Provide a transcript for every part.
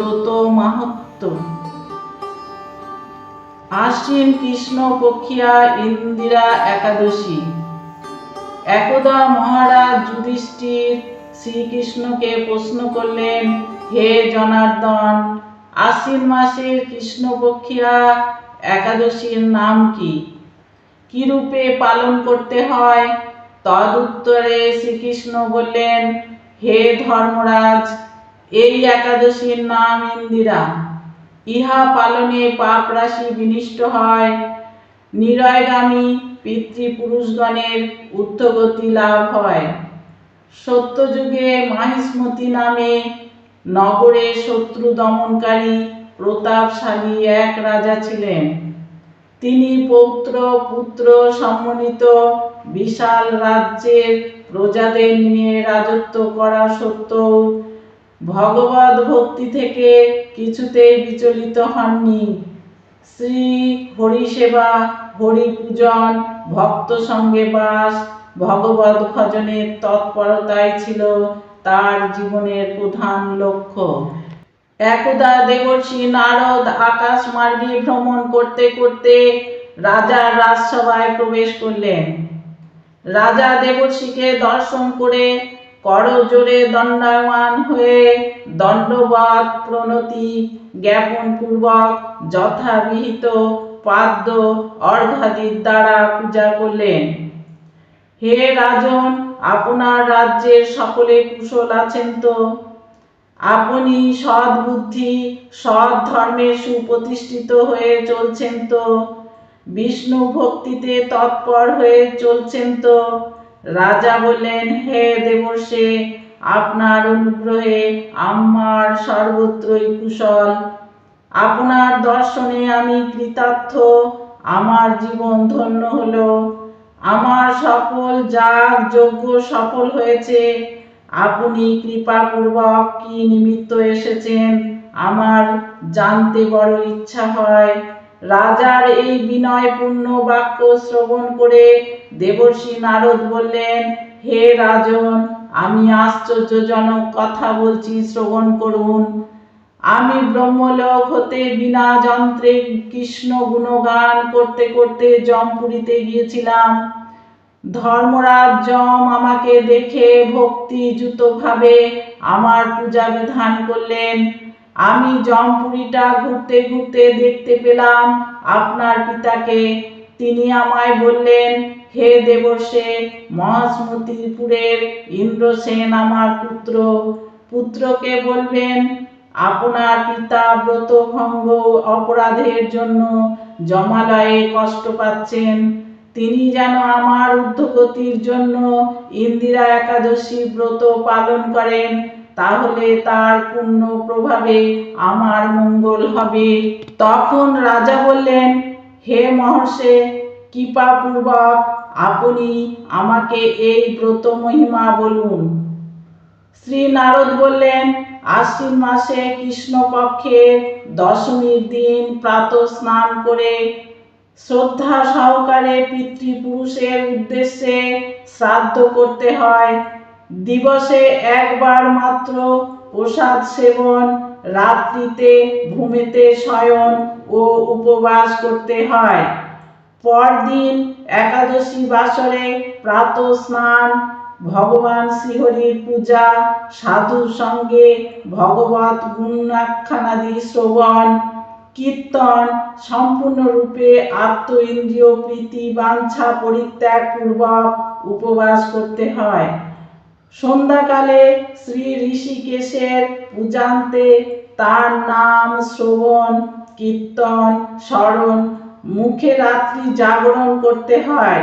ব্রত মাহাত্ম। আশ্বিন কৃষ্ণ পক্ষিয়া ইন্দিরা একাদশী। একদা মহারাজ যুধিষ্ঠির শ্রীকৃষ্ণকে প্রশ্ন করলেন, হে জনার্দন, আশ্বিন মাসের কৃষ্ণপক্ষিয়া একাদশীর নাম কি? কি রূপে পালন করতে হয়? তদুত্তরে শ্রীকৃষ্ণ বললেন, হে ধর্মরাজ এই একাদশীর নাম ইন্দিরা। ইহা পালনে পাপ রাশি বিনিষ্ট হয়। নিরয়গামী পিতৃপুরুষগণের ঊর্ধ্বগতি লাভ হয়। সত্যযুগে মাহিষ্মতি নামে নগরে শত্রু দমনকারী প্রতাপশালী এক রাজা ছিলেন। তিনি পৌত্র, পুত্র সম্মানিত বিশাল রাজ্যের প্রজাদের নিয়ে রাজত্ব করা সত্ত্বেও ভগবত ভক্তি থেকে কিছুতেই বিচলিত হননি। শ্রী হরিসেবা হরি পূজন ভক্ত সঙ্গে বাস, ভগবত ভজনের তৎপরতাই ছিল তার জীবনের প্রধান লক্ষ্য। একদা দেবর্ষি নারদ আকাশ মার্গে ভ্রমণ করতে করতে রাজার রাজসভায় প্রবেশ করলেন। রাজা দেবর্ষিকে দর্শন করে করজোরে দণ্ডায়মান হয়ে দণ্ডবাদ প্রণতি জ্ঞাপন পূর্বক যথাবিহিত পাদ্য অর্ঘাদির দ্বারা পূজা করলেন। হে রাজন, আপনার রাজ্যের সকলে কুশল আছেন তো? আপনি সৎ বুদ্ধি সৎ ধর্মে সুপ্রতিষ্ঠিত হয়ে চলছেন তো? বিষ্ণু ভক্তিতে তৎপর হয়ে চলছেন তো? রাজা বললেন, হে দেবর্ষে, আপনার অনুগ্রহে আমার সর্বত্রই কুশল। আপনার দর্শনে আমি কৃতার্থ, আমার জীবন ধন্য হলো। আমার সকল যাগ যজ্ঞ সফল হয়েছে, আপনি কৃপাপূর্বক কি নিমিত্ত এসেছেন? আমার জানতে বড় ইচ্ছা হয়। রাজার এই বিনয়পূর্ণ বাক্য শ্রবণ করে দেবর্ষি নারদ বললেন, হে রাজন, আমি আশ্চর্যজনক কথা বলছি, শ্রবণ করুন। আমি ব্রহ্মলোক হতে বিনা যন্ত্রে কৃষ্ণ গুণগান করতে করতে জমপুরীতে গিয়েছিলাম। ধর্মরাজ যম আমাকে দেখে ভক্তিযুত ভাবে আমার পূজা বিধান করলেন। আমি জমপুরিটা ঘুরতে ঘুরতে দেখতে পেলাম। আপনার পিতাকে। তিনি আমায় বললেন, হে দেবর্ষে, মহাস্মতিপুরের ইন্দ্রসেন আমার পুত্র। পুত্রকে বলবেন, আপনার পিতা ব্রতভঙ্গ অপরাধের জন্য জমালয়ে কষ্ট পাচ্ছেন। তিনি যেন আমার ঊর্ধ্বগতির জন্য ইন্দিরা একাদশী ব্রত পালন করেন। তাহলে তার পূর্ণ প্রভাবে আমার মঙ্গল হবে। তখন রাজা বললেন, হে মহর্ষে, কৃপাপূর্বক আপনি আমাকে এই ব্রত মহিমা বলুন। শ্রী নারদ বললেন, আশ্বিন মাসে কৃষ্ণপক্ষের দশমীর দিন প্রাত স্নান করে শ্রদ্ধা সহকারে পিতৃপুরুষের উদ্দেশ্যে শ্রাদ্ধ করতে হয়। দিবসে একবার মাত্র প্রসাদ সেবন, রাত্রিতে ঘুমেতে শয়ন ও উপবাস করতে হয়। পরদিন একাদশী বাসরে প্রাত স্নান, ভগবান শ্রীহরির পূজা সাধুর সঙ্গে ভগবত গুণাখ্যানাদি শ্রবণ, কীর্তন সম্পূর্ণরূপে আত্ম ইন্দ্রিয় প্রীতি বাঞ্ছা পরিত্যাগ পূর্বক উপবাস করতে হয়। সন্ধ্যাকালে শ্রী ঋষিকেশের পূজান্তে তার নাম শ্রবণ, কীর্তন, স্মরণ, মুখে রাত্রি জাগরণ করতে হয়।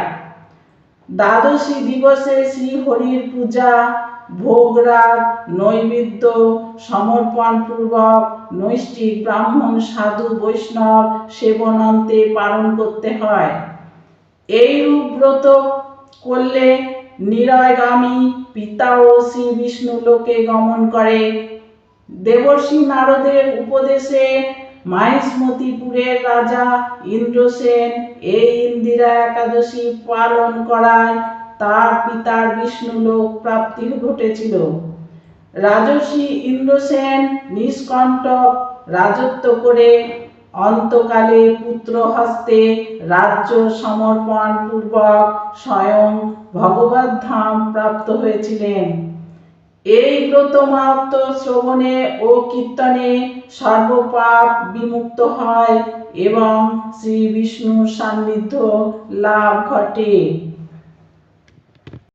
দ্বাদশী দিবসে শ্রী হরির পূজা ভোগরাগ নৈবেদ্য সমর্পণ পূর্বক নৈষ্ঠিক ব্রাহ্মণ, সাধু, বৈষ্ণব সেবনান্তে পালন করতে হয়। এই রূপ ব্রত করলে নিরয়গামী পিতা ও শ্রী বিষ্ণু লোকে গমন করে। দেবর্ষি নারদের উপদেশে মাহিষ্মতিপুরের রাজা ইন্দ্রসেন এই ইন্দিরা একাদশী পালন করায় তার পিতার বিষ্ণু লোক প্রাপ্তি ঘটেছিল। রাজর্ষি ইন্দ্রসেন নিষ্কণ্টক রাজত্ব করে অন্তকালে পুত্র হস্তে রাজ্য সমর্পণ পূর্বক স্বয়ং ভগবত ধাম প্রাপ্ত হয়েছিলেন। এই ব্রত শ্রবণে ও কীর্তনে সর্বপাপ বিমুক্ত হয় এবং শ্রী বিষ্ণুর সান্নিধ্য লাভ ঘটে।